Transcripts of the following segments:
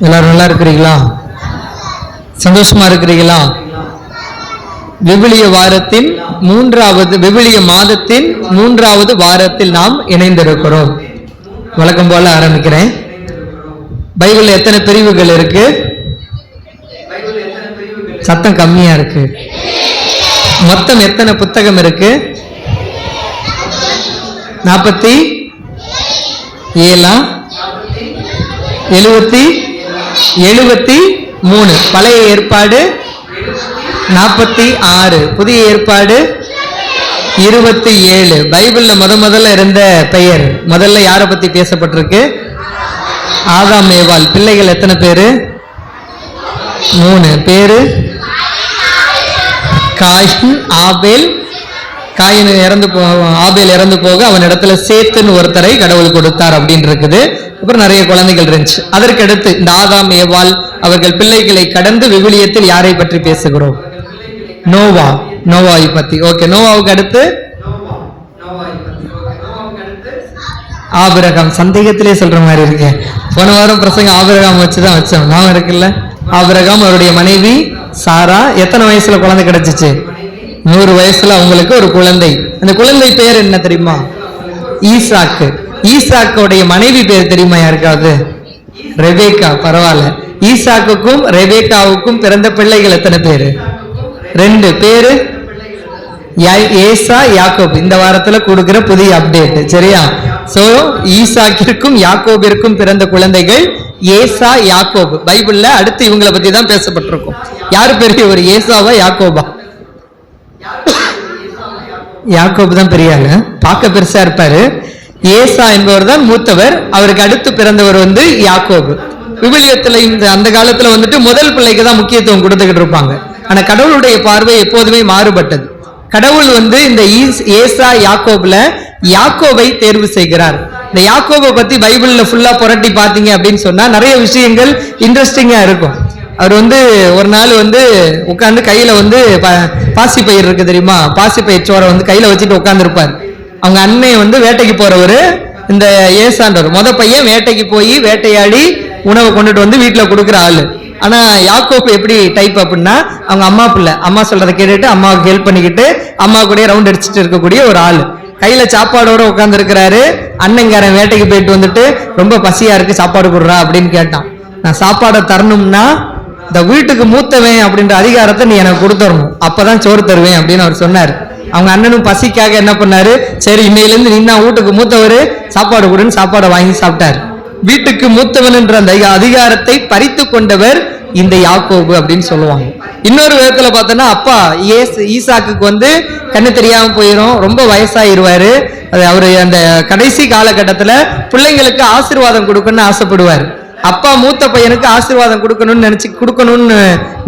எல்லாரும் நல்லா இருக்கிறீங்களா? சந்தோஷமா இருக்கிறீங்களா? விவிலிய வாரத்தின் மூன்றாவது விவிலிய மாதத்தின் மூன்றாவது வாரத்தில் நாம் இணைந்திருக்கிறோம். வழக்கம் போல ஆரம்பிக்கிறேன். பைபிள் எத்தனை பிரிவுகள் இருக்கு? சத்தம் கம்மியா இருக்கு. மொத்தம் எத்தனை புத்தகம் இருக்கு? நாற்பத்தி ஏழா? எழுபத்தி எழுபத்தி மூணு. பழைய ஏற்பாடு நாற்பத்தி ஆறு. புதிய ஏற்பாடு இருபத்தி ஏழு. பைபிளில் முத முதல்ல இருந்த பெயர். முதல்ல யாரை பற்றி பேசப்பட்டிருக்கு? ஆதாம் ஏவாள் பிள்ளைகள் எத்தனை பேர்? மூணு. பேர்? காயின் ஆபேல். காயின் இறந்து போ ஆபேல் இறந்து போக அவன் இடத்துல சேத்துன்னு ஒருத்தரை கடவுள் கொடுத்தார் அப்படின்னு இருக்குது அப்புறம் நிறைய குழந்தைகள் இருந்துச்சு. அதற்கு அடுத்து இந்த ஆதாம் ஏவால் அவர்கள் பிள்ளைகளை கடந்து விவிலியத்தில் யாரை பற்றி பேசுகிறோம்? நோவா நோவாவை பத்தி. ஓகே நோவாவுக்கு அடுத்து? ஆபிரகாம். சந்தேகத்திலே சொல்ற மாதிரி இருக்கு. போன வாரம் பிரசங்க ஆபிரகாம் வச்சுதான் வச்சோம். ஞாபகம் இருக்குல்ல? ஆபிரகாம் அவருடைய மனைவி சாரா. எத்தனை வயசுல குழந்தை கிடைச்சிச்சு? நூறு வயசுல அவங்களுக்கு ஒரு குழந்தை. அந்த குழந்தை பேர் என்ன தெரியுமா? ஈசாக்கு. ஈசாக்கோடைய மனைவி பேர் தெரியுமா யாருக்காவது? ரெபேக்கா பரவாயில்ல. ஈசாக்குக்கும் ரெபேக்காவுக்கும் பிறந்த பிள்ளைகள் எத்தனை பேரு? ரெண்டு பேரு. யா- ஏசா யாக்கோப். இந்த வாரத்துல கொடுக்கிற புதிய அப்டேட் சரியா? சோ ஈசாக்கிற்கும் யாக்கோபிற்கும் பிறந்த குழந்தைகள் ஏசா யாக்கோப். பைபிள்ல அடுத்து இவங்களை பத்தி தான் பேசப்பட்டிருக்கும். யாரு பெரிய ஒரு ஏசாவா யாக்கோபா? யாக்கோப் தான் பெரியாங்க பார்க்க பெருசா இருப்பாரு. ஏசா என்பவர் தான் மூத்தவர். அவருக்கு அடுத்து பிறந்தவர் வந்து யாக்கோபு. விவிலியத்துல இந்த அந்த காலத்துல வந்துட்டு முதல் பிள்ளைக்கு தான் முக்கியத்துவம் கொடுத்துக்கிட்டு இருப்பாங்க. ஆனா கடவுளுடைய பார்வை எப்போதுமே மாறுபட்டது. கடவுள் வந்து இந்த ஈஸ்- ஏசா யாக்கோப்ல யாக்கோவை தேர்வு செய்கிறார். இந்த யாக்கோவை பத்தி பைபிள்ல ஃபுல்லா புரட்டி பாத்தீங்க அப்படின்னு சொன்னா நிறைய விஷயங்கள் இன்ட்ரெஸ்டிங்கா இருக்கும். அவர் வந்து ஒரு நாள் வந்து உட்காந்து கையில வந்து பாசி பாசிப்பயிர் இருக்கு தெரியுமா? பாசி பயிர் சோரை வந்து கையில வச்சுட்டு உட்காந்துருப்பார் அவங்க அண்ணன் வந்து வேட்டைக்கு போறவர் இந்த ஏசான்றவர். முத பையன் வேட்டைக்கு போய் வேட்டையாடி உணவை கொண்டுட்டு வந்து வீட்டில் கொடுக்குற ஆள். ஆனால் யாக்கோப் எப்படி டைப் அப்படின்னா அவங்க அம்மா பிள்ளை அம்மா சொல்றதை கேட்டுட்டு அம்மாவுக்கு ஹெல்ப் பண்ணிக்கிட்டு அம்மா கூட ரவுண்ட் அடிச்சுட்டு இருக்கக்கூடிய ஒரு ஆள். கையில சாப்பாடோட உட்காந்துருக்கிறாரு அண்ணங்காரன் வேட்டைக்கு போயிட்டு வந்துட்டு ரொம்ப பசியா இருக்கு சாப்பாடு கொடுறா அப்படின்னு கேட்டான். நான் சாப்பாடை தரணும்னா இந்த வீட்டுக்கு மூத்தவன் அப்படின்ற அதிகாரத்தை நீ எனக்கு கொடுத்துடணும். அப்பதான் சோறு தருவேன் அப்படின்னு அவர் சொன்னார். அவங்க அண்ணனும் பசிக்காக என்ன பண்ணாரு? சரி இன்னையிலேருந்து நீ தான் வீட்டுக்கு மூத்தவர். சாப்பாடு கொடுன்னு சாப்பாடை வாங்கி சாப்பிட்டாரு. வீட்டுக்கு மூத்தவன் என்ற அந்த அதிகாரத்தை பறித்து கொண்டவர் இந்த யாக்கோபு அப்படின்னு சொல்லுவாங்க. இன்னொரு விதத்துல பார்த்தோன்னா அப்பா ஏஸ் ஈசாக்குக்கு வந்து கண்ணு தெரியாம போயிடும் ரொம்ப வயசாயிருவாரு. அது அவரு அந்த கடைசி காலகட்டத்துல பிள்ளைங்களுக்கு ஆசீர்வாதம் கொடுக்கணும்னு ஆசைப்படுவார். அப்பா மூத்த பையனுக்கு ஆசீர்வாதம் கொடுக்கணும்னு நினைச்சு கொடுக்கணும்னு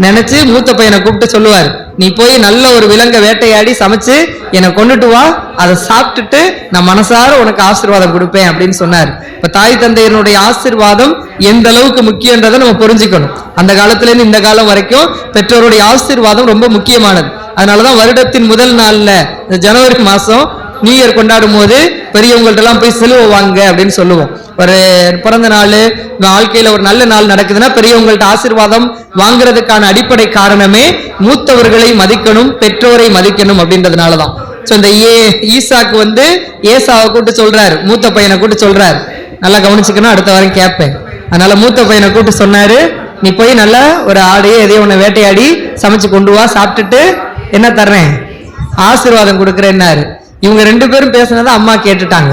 நினைச்சு மூத்த பையனை கூப்பிட்டு சொல்லுவார். நீ போய் நல்ல ஒரு விலங்கை வேட்டையாடி சமைச்சு என்னை கொண்டுட்டு வா. அதை சாப்பிட்டுட்டு நான் மனசார உனக்கு ஆசீர்வாதம் கொடுப்பேன் அப்படின்னு சொன்னார். இப்ப தாய் தந்தையனுடைய ஆசீர்வாதம் எந்த அளவுக்கு முக்கியன்றதை நம்ம புரிஞ்சுக்கணும். அந்த காலத்துல இருந்து இந்த காலம் வரைக்கும் பெற்றோருடைய ஆசீர்வாதம் ரொம்ப முக்கியமானது. அதனாலதான் வருடத்தின் முதல் நாள்ல இந்த ஜனவரி மாசம் நியூ இயர் கொண்டாடும் போது பெரியவங்கள்ட்ட எல்லாம் போய் செலுவை வாங்க அப்படின்னு சொல்லுவோம். ஒரு பிறந்த நாள் வாழ்க்கையில ஒரு நல்ல நாள் நடக்குதுன்னா பெரியவங்கள்ட்ட ஆசிர்வாதம் வாங்குறதுக்கான அடிப்படை காரணமே மூத்தவர்களை மதிக்கணும் பெற்றோரை மதிக்கணும் அப்படின்றதுனாலதான். சோ இந்த ஏ ஈசாக்கு வந்து ஏசாவை கூட்டு சொல்றாரு மூத்த பையனை கூட்டு சொல்றாரு. நல்லா கவனிச்சுக்கணும் அடுத்த வாரம் கேட்பேன். அதனால மூத்த பையனை கூட்டு சொன்னாரு நீ போய் நல்லா ஒரு ஆடையே எதையோ ஒன்று வேட்டையாடி சமைச்சு கொண்டு வா சாப்பிட்டுட்டு என்ன தர்றேன்? ஆசீர்வாதம் கொடுக்குறேன்னாரு. இவங்க ரெண்டு பேரும் பேசுனதை அம்மா கேட்டுட்டாங்க.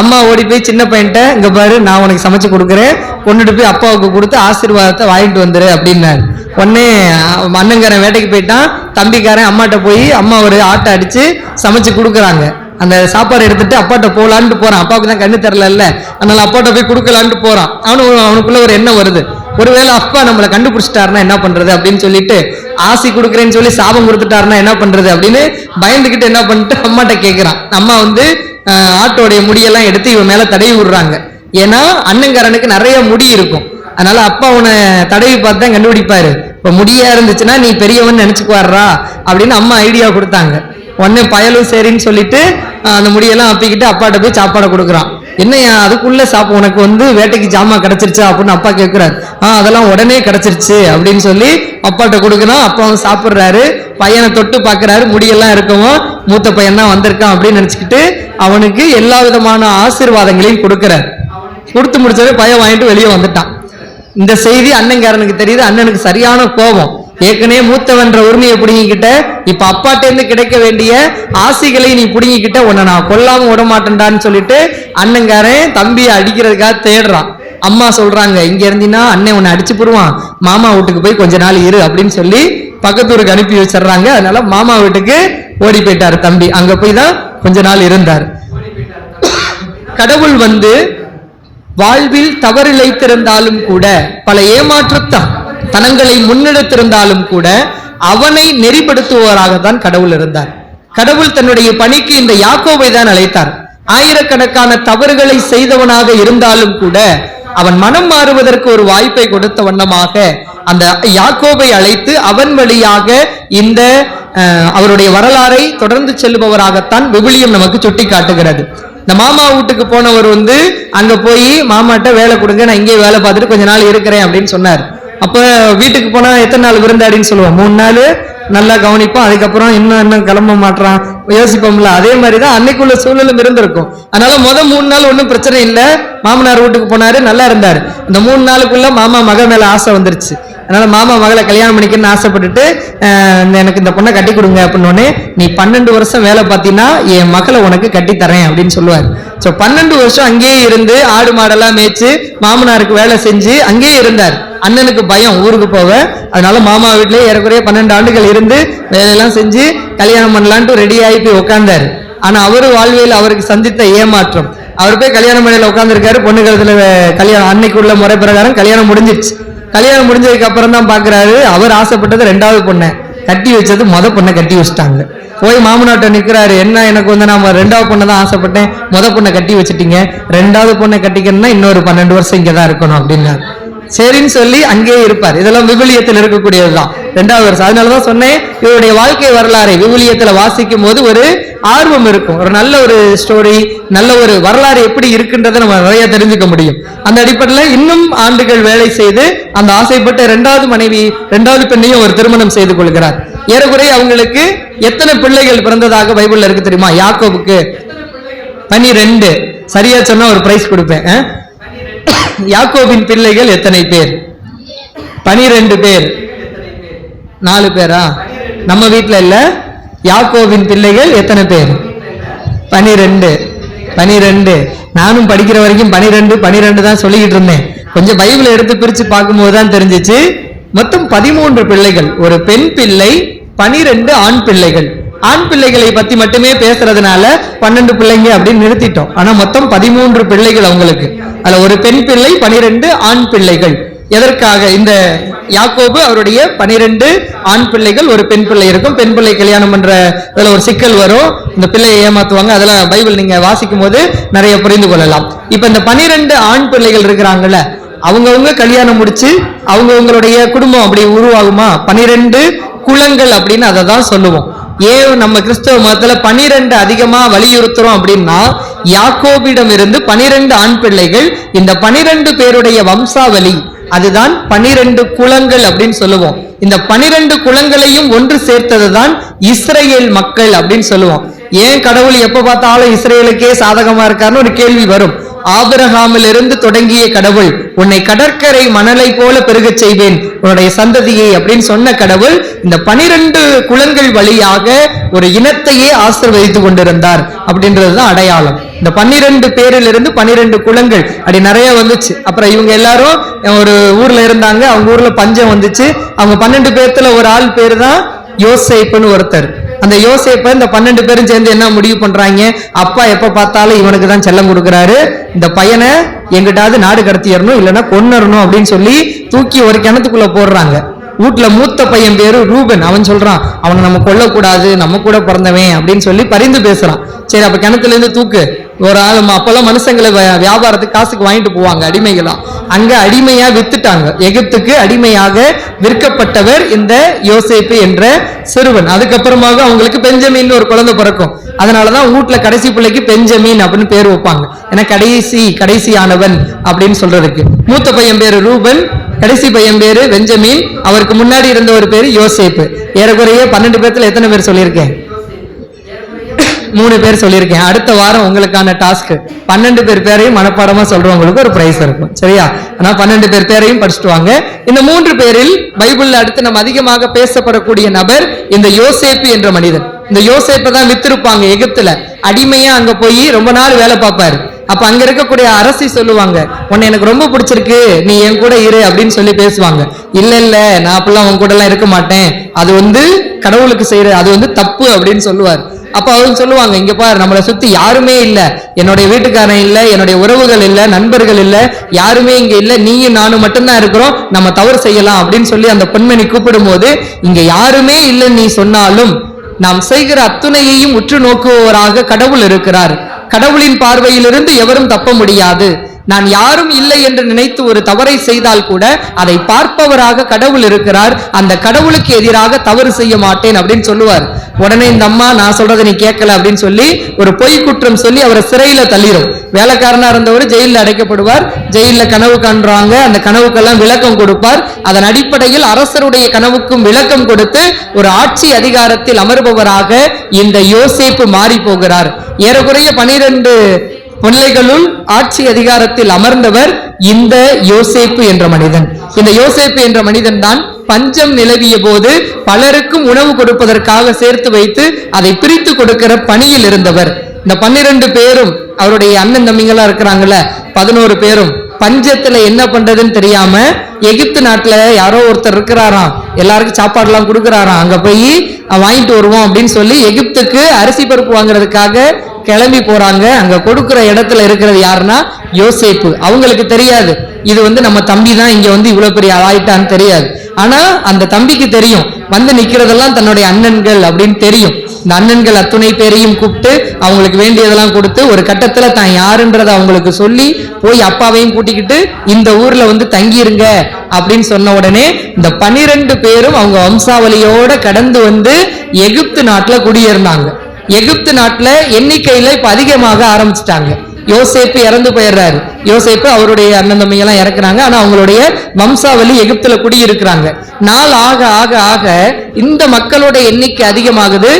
அம்மா ஓடி போய் சின்ன பையன்ட்ட இங்க பாரு நான் உனக்கு சமைச்சு கொடுக்குறேன். கொண்டுட்டு போய் அப்பாவுக்கு கொடுத்து ஆசீர்வாதத்தை வாங்கிட்டு வந்துரு அப்படின்னாரு. உடனே அஹ், அண்ணங்காரன் வேட்டைக்கு போயிட்டான். தம்பிக்காரன் அம்மாட்ட போய் அம்மா ஒரு ஆட்டை அடிச்சு சமைச்சு கொடுக்குறாங்க. அந்த சாப்பாடு எடுத்துட்டு அப்பாட்ட போகலான்ட்டு போறான். அப்பாவுக்கு தான் கண்ணு தெரில அதனால அப்பாட்ட போய் கொடுக்கலான்ட்டு போறான். அவனு அவனுக்குள்ள ஒரு எண்ணம் வருது. ஒருவேளை அப்பா நம்மளை கண்டுபிடிச்சிட்டாருன்னா என்ன பண்றது அப்படின்னு சொல்லிட்டு ஆசை கொடுக்குறேன்னு சொல்லி சாபம் கொடுத்துட்டாருன்னா என்ன பண்றது அப்படின்னு பயந்துகிட்டு என்ன பண்ணிட்டு அம்மாட்ட கேட்கிறான் அம்மா வந்து ஆட்டோடைய முடியெல்லாம் எடுத்து இவன் மேல தடவி விடுறாங்க. ஏன்னா அண்ணங்காரனுக்கு நிறைய முடி இருக்கும். அதனால அப்பா உன்னை தடவி பார்த்து தான் கண்டுபிடிப்பாரு. இப்ப முடியா இருந்துச்சுன்னா நீ பெரியவன் நினைச்சுக்குவாரா அப்படின்னு அம்மா ஐடியா கொடுத்தாங்க. உடனே பயலும் சரின்னு சொல்லிட்டு அந்த முடியெல்லாம் அப்பிக்கிட்டு அப்பாட்ட போய் சாப்பாடை கொடுக்குறான். என்னையா அதுக்குள்ள சாப்பு உனக்கு வந்து வேட்டைக்கு ஜாமான் கிடைச்சிருச்சா அப்படின்னு அப்பா கேட்கிறாரு ஆ அதெல்லாம் உடனே கிடைச்சிருச்சு அப்படின்னு சொல்லி அப்பாட்ட கொடுக்கணும். அப்பா வந்து சாப்பிட்றாரு. பையனை தொட்டு பார்க்குறாரு. முடியெல்லாம் இருக்கவும் மூத்த பையன் தான் வந்திருக்கான் அப்படின்னு நினச்சிக்கிட்டு அவனுக்கு எல்லா விதமான ஆசீர்வாதங்களையும் கொடுக்கறாரு. கொடுத்து முடிச்சவே பையன் வாங்கிட்டு வெளியே வந்துட்டான். இந்த செய்தி அண்ணங்காரனுக்கு தெரியுது. அண்ணனுக்கு சரியான கோபம். ஏற்கனவே மூத்தவன்ற உரிமையை பிடுங்கிக்கிட்ட இப்ப அப்பாட்ட இருந்து கிடைக்க வேண்டிய ஆசைகளை நீ பிடுங்கிக்கிட்ட உன்னை நான் கொல்லாம விட மாட்டேன்டான்னு சொல்லிட்டு அண்ணங்காரன் தம்பியை அடிக்கிறதுக்காக தேடுறான். அம்மா சொல்றாங்க இங்க இருந்தீங்கன்னா அண்ணன் உன்னை அடிச்சு போடுவான். மாமா வீட்டுக்கு போய் கொஞ்ச நாள் இரு அப்படின்னு சொல்லி பக்கத்தூருக்கு அனுப்பி வச்சிடுறாங்க. அதனால மாமா வீட்டுக்கு ஓடி போயிட்டாரு தம்பி. அங்க போய் தான் கொஞ்ச நாள் இருந்தார். கடவுள் வந்து வாழ்வில் தவறிழைத்திருந்தாலும் கூட பல ஏமாற்றத்தான். தனங்களை முன்னெடுத்திருந்தாலும் கூட அவனை நெறிப்படுத்துவோராகத்தான் கடவுள் இருந்தார். கடவுள் தன்னுடைய பணிக்கு இந்த யாக்கோவை தான் அழைத்தார். ஆயிரக்கணக்கான தவறுகளை செய்தவனாக இருந்தாலும் கூட அவன் மனம் மாறுவதற்கு ஒரு வாய்ப்பை கொடுத்த வண்ணமாக அந்த யாக்கோவை அழைத்து அவன் வழியாக இந்த அவருடைய வரலாறை தொடர்ந்து செல்பவராகத்தான் விவிலியம் நமக்கு சுட்டி காட்டுகிறது இந்த மாமா வீட்டுக்கு போனவர் வந்து அங்க போய் மாமாட்ட வேலை கொடுங்க நான் இங்கேயே வேலை பார்த்துட்டு கொஞ்ச நாள் இருக்கிறேன் அப்படின்னு சொன்னார். அப்போ வீட்டுக்கு போனால் எத்தனை நாள் விருந்தாடின்னு சொல்லுவோம். மூணு நாள் நல்லா கவனிப்போம். அதுக்கப்புறம் இன்னும் இன்னும் கிளம்ப மாட்டான் யோசிப்போம்ல. அதே மாதிரி தான் அன்னைக்குள்ள சூழலும் இருந்திருக்கும். அதனால மொதல் மூணு நாள் ஒன்றும் பிரச்சனை இல்லை. மாமனார் வீட்டுக்கு போனாரு நல்லா இருந்தார். இந்த மூணு நாளுக்குள்ள மாமா மக மேலே ஆசை வந்துருச்சு. அதனால மாமா மகளை கல்யாணம் பண்ணிக்கணும்னு ஆசைப்பட்டுட்டு இந்த எனக்கு இந்த பொண்ணை கட்டி கொடுங்க அப்படின்னோடனே நீ பன்னெண்டு வருஷம் வேலை பார்த்தீங்கன்னா என் மகளை உனக்கு கட்டி தரேன் அப்படின்னு சொல்லுவார். ஸோ பன்னெண்டு வருஷம் அங்கேயே இருந்து ஆடு மாடெல்லாம் மேய்ச்சி மாமனாருக்கு வேலை செஞ்சு அங்கேயே இருந்தார். அண்ணனுக்கு பயம் ஊருக்கு போக. அதனால மாமா வீட்டிலே ஏறக்குறைய பன்னெண்டு ஆண்டுகள் இருந்து வேலையெல்லாம் செஞ்சு கல்யாணம் பண்ணலான்ட்டு ரெடி ஆகி போய் உட்காந்தார் ஆனால் அவர் வாழ்வியல் அவருக்கு சந்தித்த ஏமாற்றம். அவர் போய் கல்யாணம் பண்ணையில உட்காந்துருக்காரு பொண்ணு கழுத்துல கல்யாணம் அன்னைக்கு உள்ள முறை பிரகாரம் கல்யாணம் முடிஞ்சிருச்சு. கல்யாணம் முடிஞ்சதுக்கு அப்புறம் தான் பாக்குறாரு. அவர் ஆசைப்பட்டது ரெண்டாவது பொண்ணை. கட்டி வச்சது மொத பொண்ணை கட்டி வச்சுட்டாங்க. போய் மாமனாட்ட நிக்கிறாரு. என்ன எனக்கு வந்து நாம ரெண்டாவது பொண்ணை தான் ஆசைப்பட்டேன். மொத பொண்ணை கட்டி வச்சுட்டீங்க. ரெண்டாவது பொண்ணை கட்டிக்கணும்னா இன்னொரு பன்னெண்டு வருஷம் இங்கே தான் இருக்கணும் அப்படின்னாரு. சரின்னு சொல்லி அங்கேயே இருப்பார். இதெல்லாம் விவிலியத்தில் இருக்கக்கூடியதுதான் ரெண்டாவது வருஷம். அதனாலதான் சொன்னேன் இவருடைய வாழ்க்கை வரலாறை விவிலியத்துல வாசிக்கும் போது ஒரு ஆர்வம் இருக்கும். ஒரு நல்ல ஒரு ஸ்டோரி நல்ல ஒரு வரலாறு எப்படி இருக்குன்றதை நம்ம நிறைய தெரிஞ்சுக்க முடியும். அந்த அடிப்படையில் இன்னும் ஆண்டுகள் வேலை செய்து அந்த ஆசைப்பட்ட இரண்டாவது மனைவி இரண்டாவது பெண்ணையும் ஒரு திருமணம் செய்து கொள்கிறார். ஏறக்குறைய அவங்களுக்கு எத்தனை பிள்ளைகள் பிறந்ததாக பைபிள்ல இருக்கு தெரியுமா? யாக்கோபுக்கு பனிரெண்டு. சரியா சொன்னா ஒரு பிரைஸ் கொடுப்பேன். யாக்கோபின் பிள்ளைகள் எத்தனை பேர்? பனிரெண்டு பேர். நாலு பேரா? நம்ம வீட்டில் இல்லை. யாக்கோவின் பிள்ளைகள் எத்தனை பேர்? பனிரெண்டு. பனிரெண்டு. நானும் படிக்கிற வரைக்கும் பனிரெண்டு பனிரெண்டு தான் சொல்லிக்கிட்டு இருந்தேன். கொஞ்சம் பைபிளை எடுத்து பிரிச்சு பார்க்கும்போது தான் தெரிஞ்சிச்சு. மொத்தம் பதிமூன்று பிள்ளைகள். ஒரு பெண் பிள்ளை பனிரெண்டு ஆண் பிள்ளைகள். ஆண் பிள்ளைகளை பத்தி மட்டுமே பேசுறதுனால பன்னெண்டு பிள்ளைங்க அப்படின்னு நிறுத்திட்டோம். ஆனா மொத்தம் பதிமூன்று பிள்ளைகள் அவங்களுக்கு. அதுல ஒரு பெண் பிள்ளை பனிரெண்டு ஆண் பிள்ளைகள். எதற்காக? இந்த யாக்கோபு அவருடைய பனிரெண்டு ஆண் பிள்ளைகள் ஒரு பெண் பிள்ளை இருக்கும். பெண் பிள்ளை கல்யாணம் பண்ற அதுல ஒரு சிக்கல் வரும். இந்த பிள்ளையை ஏமாத்துவாங்க. அதெல்லாம் பைபிள் நீங்க வாசிக்கும் போது நிறைய புரிந்து கொள்ளலாம். இப்ப இந்த பனிரெண்டு ஆண் பிள்ளைகள் இருக்கிறாங்கல்ல அவங்கவுங்க கல்யாணம் முடிச்சு அவங்கவங்களுடைய குடும்பம் அப்படி உருவாகுமா? பனிரெண்டு குலங்கள் அப்படின்னு அதை தான் சொல்லுவோம். ஏன் நம்ம கிறிஸ்தவ மதத்துல பனிரெண்டு அதிகமா வலியுறுத்துறோம் அப்படின்னா யாக்கோபிடம் இருந்து பனிரெண்டு ஆண் பிள்ளைகள் இந்த பனிரெண்டு பேருடைய வம்சாவளி அதுதான் பனிரெண்டு குலங்கள் அப்படின்னு சொல்லுவோம். இந்த பனிரெண்டு குலங்களையும் ஒன்று சேர்த்தது தான் இஸ்ரேல் மக்கள் அப்படின்னு சொல்லுவோம். ஏன் கடவுள் எப்ப பார்த்தாலும் இஸ்ரேலுக்கே சாதகமா இருக்காருன்னு ஒரு கேள்வி வரும். ஆபிரகாமில் இருந்து தொடங்கிய கடவுள் உன்னை கடற்கரை மணலை போல பெருகச் செய்வேன். உன்னுடைய சந்ததியை அப்படின்னு சொன்ன கடவுள் இந்த பனிரெண்டு குலங்கள் வழியாக ஒரு இனத்தையே ஆசிர்வதித்து கொண்டிருந்தார் அப்படின்றதுதான் அடையாளம். இந்த பன்னிரெண்டு பேரிலிருந்து பன்னிரெண்டு குலங்கள். அப்படி நிறைய வந்துச்சு. அப்புறம் இவங்க எல்லாரும் ஒரு ஊர்ல இருந்தாங்க. அவங்க ஊர்ல பஞ்சம் வந்துச்சு. அவங்க பன்னெண்டு பேர்த்துல ஒரு ஆள் பேர் தான் யோசேப்புன்னு ஒருத்தர். அந்த யோசேப்ப இந்த பன்னெண்டு பேரும் சேர்ந்து என்ன முடிவு பண்றாங்க? அப்பா எப்ப பார்த்தாலும் இவனுக்கு தான் செல்லம் கொடுக்கறாரு. இந்த பையனை எங்கிட்டாவது நாடு கடத்திடணும் இல்லைன்னா கொன்னரணும் அப்படின்னு சொல்லி தூக்கி ஒரு கிணத்துக்குள்ள போடுறாங்க. வீட்டுல மூத்த பையன் பேரு ரூபன். அவன் சொல்றான் அவனை நம்ம கொல்லக்கூடாது நம்ம கூட பிறந்தவன் அப்படின்னு சொல்லி பரிந்து பேசுறான். சரி அப்ப கிணத்துல இருந்து தூக்கு. ஒரு ஆள் அப்பெல்லாம் மனுஷங்களை வ- வியாபாரத்துக்கு காசுக்கு வாங்கிட்டு போவாங்க அடிமைகளாம் அங்க அடிமையா வித்துட்டாங்க. எகிப்துக்கு அடிமையாக விற்கப்பட்டவர் இந்த யோசேப்பு என்ற சிறுவன். அதுக்கப்புறமாக அவங்களுக்கு பெஞ்சமின் ஒரு குழந்தை பிறக்கும். அதனாலதான் வீட்ல கடைசி பிள்ளைக்கு பெஞ்சமின் அப்படின்னு பேர் வைப்பாங்க. ஏன்னா கடைசி கடைசியானவன் அப்படின்னு சொல்றதுக்கு. மூத்த பையன் பேரு ரூபன் கடைசி பையன் பேரு பெஞ்சமின். அவருக்கு முன்னாடி இருந்த ஒரு பேரு யோசேப்பு. ஏறக்குறைய பன்னெண்டு பேர்த்துல எத்தனை பேர் சொல்லியிருக்கேன்? மூணு பேர் சொல்லியிருக்கேன். அடுத்த வாரம் உங்களுக்கான டாஸ்க் பன்னெண்டு பேர் பேரையும் மனப்பாடமா சொல்றவங்களுக்கு ஒரு பிரைஸ் இருக்கும். சரியா? ஆனா பன்னெண்டு பேர் பேரையும் படிச்சுட்டு வாங்க. இந்த மூன்று பேரில் பைபிள்ல அடுத்து நம்ம அதிகமாக பேசப்படக்கூடிய நபர் இந்த யோசேப்பு என்ற மனிதன். இந்த யோசேப்பை தான் வித்திருப்பாங்க எகிப்துல. அடிமையா அங்க போய் ரொம்ப நாள் வேலை பார்ப்பாரு. அப்ப அங்க இருக்கக்கூடிய அரசி சொல்லுவாங்க உன்னை எனக்கு ரொம்ப பிடிச்சிருக்கு நீ என் கூட இரு அப்படின்னு சொல்லி பேசுவாங்க. இல்ல இல்ல நான் அப்பெல்லாம் உன் கூட எல்லாம் இருக்க மாட்டேன். அது வந்து கடவுளுக்கு செய்யற அது வந்து தப்பு அப்படின்னு சொல்லுவார். அப்ப அவங்க சொல்லுவாங்க இங்க பாரு நம்மளை சுத்தி யாருமே இல்ல. என்னுடைய வீட்டுக்காரன் இல்ல என்னுடைய உறவுகள் இல்ல நண்பர்கள் இல்ல யாருமே இங்க இல்ல. நீயும் நானும் மட்டும்தான் இருக்கிறோம். நம்ம தவறு செய்யலாம் அப்படின்னு சொல்லி அந்த பெண்மணி கூப்பிடும் போது இங்க யாருமே இல்லைன்னு நீ சொன்னாலும் நாம் செய்கிற அத்துணையையும் உற்று நோக்குபவராக கடவுள் இருக்கிறார். கடவுளின் பார்வையிலிருந்து எவரும் தப்ப முடியாது. நான் யாரும் இல்லை என்று நினைத்து ஒரு தவறை செய்தால் கூட அதை பார்ப்பவராக கடவுள் இருக்கிறார். அந்த கடவுளுக்கு எதிராக தவறு செய்ய மாட்டேன் அப்படின்னு சொல்லுவார். உடனே இந்த அம்மா நான் சொல்றதை நீ கேட்கல அப்படின்னு சொல்லி ஒரு பொய் குற்றம் சொல்லி அவரை சிறையில தள்ளிடும் வேலைக்காரனா இருந்தவர் ஜெயிலில் அடைக்கப்படுவார். ஜெயிலில் கனவு காண்றாங்க. அந்த கனவுக்கெல்லாம் விளக்கம் கொடுப்பார். அதன் அடிப்படையில் அரசருடைய கனவுக்கும் விளக்கம் கொடுத்து ஒரு ஆட்சி அதிகாரத்தில் அமர்பவராக இந்த யோசேப்பு மாறி போகிறார் ஏறக்குறைய பனிரெண்டு பிள்ளைகளுள் ஆட்சி அதிகாரத்தில் அமர்ந்தவர் இந்த யோசேப்பு என்ற மனிதன். இந்த யோசேப்பு என்ற மனிதன் தான் பஞ்சம் நிலவிய போது பலருக்கும் உணவு கொடுப்பதற்காக சேர்த்து வைத்து அதை பிரித்து கொடுக்கிற பணியில் இருந்தவர். இந்த பன்னிரண்டு பேரும் அவருடைய அண்ணன் தம்பிங்களா இருக்கிறாங்கல்ல பதினோரு பேரும். பஞ்சத்துல என்ன பண்றதுன்னு தெரியாம எகிப்து நாட்டுல யாரோ ஒருத்தர் இருக்கிறாராம். எல்லாருக்கும் சாப்பாடுலாம் கொடுக்குறாராம். அங்க போய் வாங்கிட்டு வருவோம் அப்படின்னு சொல்லி எகிப்துக்கு அரிசி பருப்பு வாங்குறதுக்காக கிளம்பி போறாங்க. அங்க கொடுக்குற இடத்துல இருக்கிறது யாருன்னா யோசேப்பு. அவங்களுக்கு தெரியாது. இது வந்து நம்ம தம்பி தான் இங்க வந்து இவ்வளவு பெரிய ஆளாயிட்டான்னு தெரியாது. ஆனா அந்த தம்பிக்கு தெரியும். வந்து நிக்கிறதெல்லாம் தன்னுடைய அண்ணன்கள் அப்படின்னு தெரியும். இந்த அண்ணன்கள் அத்துணை பேரையும் கூப்பிட்டு அவங்களுக்கு வேண்டியதெல்லாம் கொடுத்து ஒரு கட்டத்துல தான் யாருன்றதை அவங்களுக்கு சொல்லி போய் அப்பாவையும் கூட்டிக்கிட்டு இந்த ஊர்ல வந்து தங்கியிருங்க அப்படின்னு சொன்ன உடனே இந்த பனிரெண்டு பேரும் அவங்க வம்சாவளியோட கடந்து வந்து எகிப்து நாட்டுல குடியிருந்தாங்க எகிப்து நாட்டுல எண்ணிக்கையில இப்ப அதிகமாக ஆரம்பிச்சிட்டாங்க. யோசேப்பு இறந்து போயிடுறாரு. யோசேப்பு அவருடைய அண்ணன் தம்பியெல்லாம் எல்லாம் இறக்குறாங்க. ஆனா அவங்களுடைய வம்சாவளி எகிப்துல குடியிருக்கிறாங்க. நாள் ஆக ஆக ஆக இந்த மக்களோட எண்ணிக்கை அதிகமாகுது.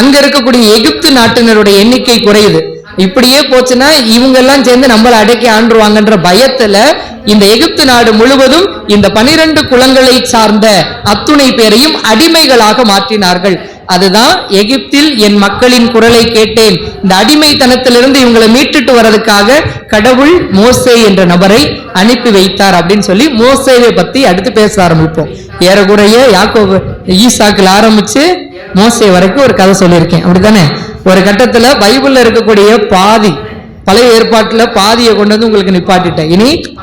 அங்க இருக்கக்கூடிய எகிப்து நாட்டினருடைய எண்ணிக்கை குறையுது. இப்படியே போச்சுன்னா இவங்க எல்லாம் சேர்ந்து நம்மள அடக்கி ஆண்டுருவாங்கன்ற பயத்துல இந்த எகிப்து நாடு முழுவதும் இந்த பனிரெண்டு குலங்களை சார்ந்த அத்துணை பேரையும் அடிமைகளாக மாற்றினார்கள். அதுதான் எகிப்தில் என் மக்களின் குரலை கேட்டேன். இந்த அடிமைத்தனத்திலிருந்து இவங்களை மீட்டுட்டு வர்றதுக்காக கடவுள் மோசே என்ற நபரை அனுப்பி வைத்தார் அப்படின்னு சொல்லி மோசேவை பத்தி அடுத்து பேச ஆரம்பிப்போம். ஏறக்குறைய யாக்கோ ஈசாக்கில் ஆரம்பிச்சு மோசே வரைக்கும் ஒரு கதை சொல்லியிருக்கேன். அப்படித்தானே? ஒரு கட்டத்துல பைபிள்ல இருக்கக்கூடிய பாதி பழைய ஏற்பாட்டுல பாதியை கொண்டு வந்து உங்களுக்கு நிப்பாட்டிட்டேன். இனி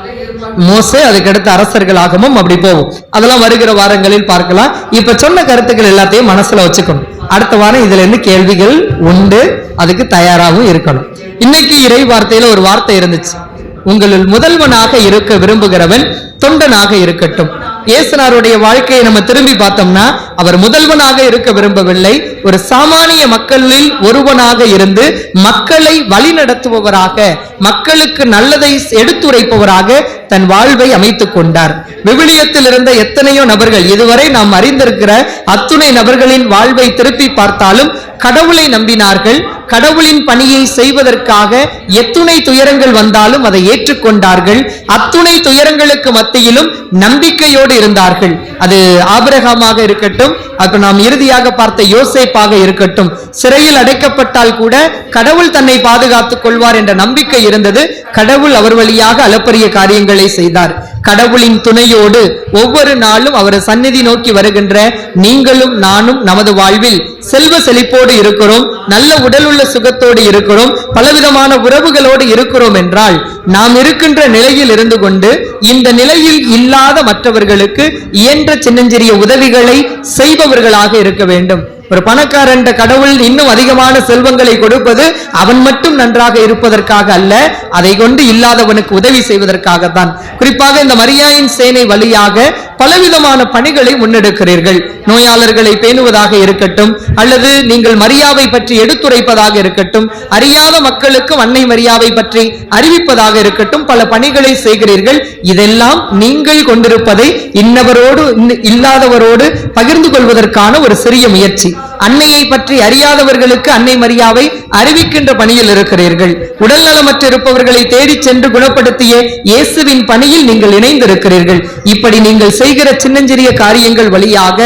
மோசே அதுக்கடுத்து அரசர்களாகவும் அப்படி போகும். அதெல்லாம் வருகிற வாரங்களில் பார்க்கலாம். இப்ப சொன்ன கருத்துக்கள் எல்லாத்தையும் மனசுல வச்சுக்கணும். அடுத்த வாரம் இதுல இருந்து கேள்விகள் உண்டு. அதுக்கு தயாராகவும் இருக்கணும். இன்னைக்கு இறை வார்த்தையில ஒரு வார்த்தை இருந்துச்சு. உங்களில் முதல்வனாக இருக்க விரும்புகிறவன் தொண்டனாக இருக்கட்டும். இயேசுனாருடைய வாழ்க்கையை நம்ம திரும்பி பார்த்தோம்னா அவர் முதல்வனாக இருக்க விரும்பவில்லை. ஒரு சாமானிய மக்களில் ஒருவனாக இருந்து மக்களை வழிநடத்துபவராக மக்களுக்கு நல்லதை எடுத்துரைப்பவராக தன் வாழ்வை அமைத்துக் கொண்டார். விவிலியத்தில் இருந்த எத்தனையோ நபர்கள் இதுவரை நாம் அறிந்திருக்கிற அத்துணை நபர்களின் வாழ்வை திருப்பி பார்த்தாலும் கடவுளை நம்பினார்கள். கடவுளின் பணியை செய்வதற்காக எத்துணை துயரங்கள் வந்தாலும் அதை ஏற்றுக்கொண்டார்கள். அத்துணை துயரங்களுக்கு மத்தியிலும் நம்பிக்கையோடு இருந்தார்கள். அது ஆபிரகமாக இருக்கட்டும் அப்ப நாம் இறுதியாக பார்த்த யோசேப்பாக இருக்கட்டும். சிறையில் அடைக்கப்பட்டால் கூட கடவுள் தன்னை பாதுகாத்துக் கொள்வார் என்ற நம்பிக்கை இருந்தது. கடவுள் அவர் வழியாக அளப்பரிய காரியங்களை செய்தார். கடவுளின் துணையோடு ஒவ்வொரு நாளும் அவர் சந்நிதி நோக்கி வருகின்ற நீங்களும் நானும் நமது வாழ்வில் செல்வ செழிப்போடு இருக்கிறோம் நல்ல உடலுள்ள சுகத்தோடு இருக்கிறோம் பலவிதமான உறவுகளோடு இருக்கிறோம் என்றால் நாம் இருக்கின்ற நிலையில் இருந்து கொண்டு இந்த நிலையில் இல்லாத மற்றவர்களுக்கு இயன்ற சின்னஞ்சிறிய உதவிகளை செய்பவர்களாக இருக்க வேண்டும். ஒரு பணக்காரன் கடவுள் இன்னும் அதிகமான செல்வங்களை கொடுப்பது அவன் மட்டும் நன்றாக இருப்பதற்காக அல்ல அதை கொண்டு இல்லாதவனுக்கு உதவி செய்வதற்காகத்தான். குறிப்பாக இந்த மரியாயின் சேனை வழியாக பலவிதமான பணிகளை முன்னெடுக்கிறீர்கள். நோயாளர்களை பேணுவதாக இருக்கட்டும் அல்லது நீங்கள் மரியாவை பற்றி எடுத்துரைப்பதாக இருக்கட்டும் அறியாத மக்களுக்கு அன்னை மரியாவை பற்றி அறிவிப்பதாக இருக்கட்டும் பல பணிகளை செய்கிறீர்கள். இதெல்லாம் நீங்கள் கொண்டிருப்பதை இன்னவரோடு இல்லாதவரோடு பகிர்ந்து கொள்வதற்கான ஒரு சிறிய முயற்சி. அன்னையை பற்றி அறியாதவர்களுக்கு அன்னை மரியாவை அறிவிக்கின்ற பணியில் இருக்கிறீர்கள். உடல் நலமற்ற இருப்பவர்களை தேடிச் சென்று குணப்படுத்திய இயேசுவின் பணியில் நீங்கள் இணைந்திருக்கிறீர்கள். இப்படி நீங்கள் செய்கிற சின்னஞ்சிறிய காரியங்கள் வழியாக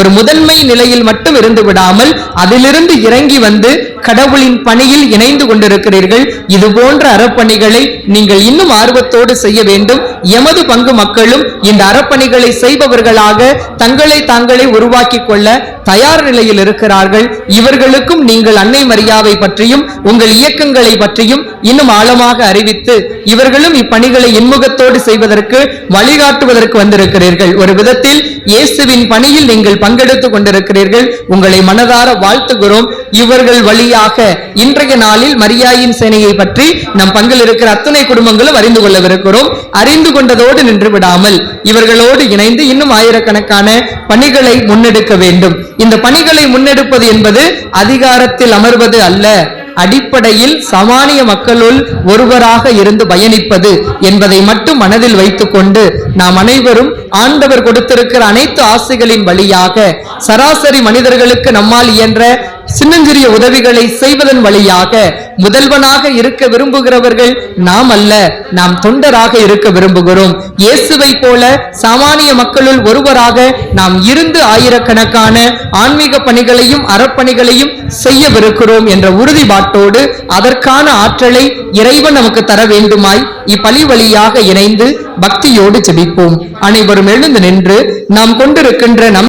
ஒரு முதன்மை நிலையில் மட்டும் இருந்து விடாமல் அதிலிருந்து இறங்கி வந்து கடவுளின் பணியில் இணைந்து கொண்டிருக்கிறீர்கள். இது போன்ற அறப்பணிகளை நீங்கள் இன்னும் ஆர்வத்தோடு செய்ய வேண்டும். எமது பங்கு மக்களும் இந்த அறப்பணிகளை செய்பவர்களாக தங்களை தாங்களே உருவாக்கி கொள்ள தயார் நிலையில் இருக்கிறார்கள். இவர்களுக்கும் நீங்கள் அன்னை மரியாவை பற்றியும் உங்கள் இயக்கங்களை பற்றியும் இன்னும் ஆழமாக அறிவித்து இவர்களும் இப்பணிகளை இன்முகத்தோடு செய்வதற்கு வழிகாட்டுவதற்கு வந்திருக்கிறீர்கள். ஒரு விதத்தில் இயேசுவின் பணியில் நீங்கள் பங்கெடுத்துக் கொண்டிருக்கிறீர்கள். உங்களை மனதார வாழ்த்துகிறோம். இவர்கள் வழியாக இன்றைய நாளில் மரியாயின் சேனையை பற்றி நம் பங்கில் இருக்கிற அத்தனை குடும்பங்களும் அறிந்து கொள்ளவிருக்கிறோம். அறிந்து கொண்டதோடு நின்று விடாமல் இவர்களோடு இணைந்து இன்னும் ஆயிரக்கணக்கான பணிகளை முன்னெடுக்க வேண்டும். இந்த பணிகளை முன்னெடுப்பது என்பது அதிகாரத்தில் அமர்வது அல்ல. அடிப்படையில் சமானிய மக்களுள் ஒருவராக இருந்து பயணிப்பது என்பதை மட்டும் மனதில் வைத்துக்கொண்டு நாம் அனைவரும் ஆண்டவர் கொடுத்திருக்கிற அனைத்து ஆசைகளின் வழியாக சராசரி மனிதர்களுக்கு நம்மால் இயன்ற சின்னஞ்சிறிய உதவிகளை செய்வதன் வழியாக முதல்வனாக இருக்க விரும்புகிறவர்கள் நாம் அல்ல நாம் தொண்டராக இருக்க விரும்புகிறோம். இயேசுவை போல சாமானிய மக்களுள் ஒருவராக நாம் இருந்து ஆயிரக்கணக்கான ஆன்மீக பணிகளையும் அறப்பணிகளையும் செய்யவிருக்கிறோம் என்ற உறுதிப்பாட்டோடு அதற்கான ஆற்றலை இறைவன் நமக்கு தர வேண்டுமாய் இப்பழி வழியாக இணைந்து பக்தியோடு ஜெபிப்போம். அனைவரும் எழுந்து நின்று நாம் கொண்டிருக்கின்ற நம்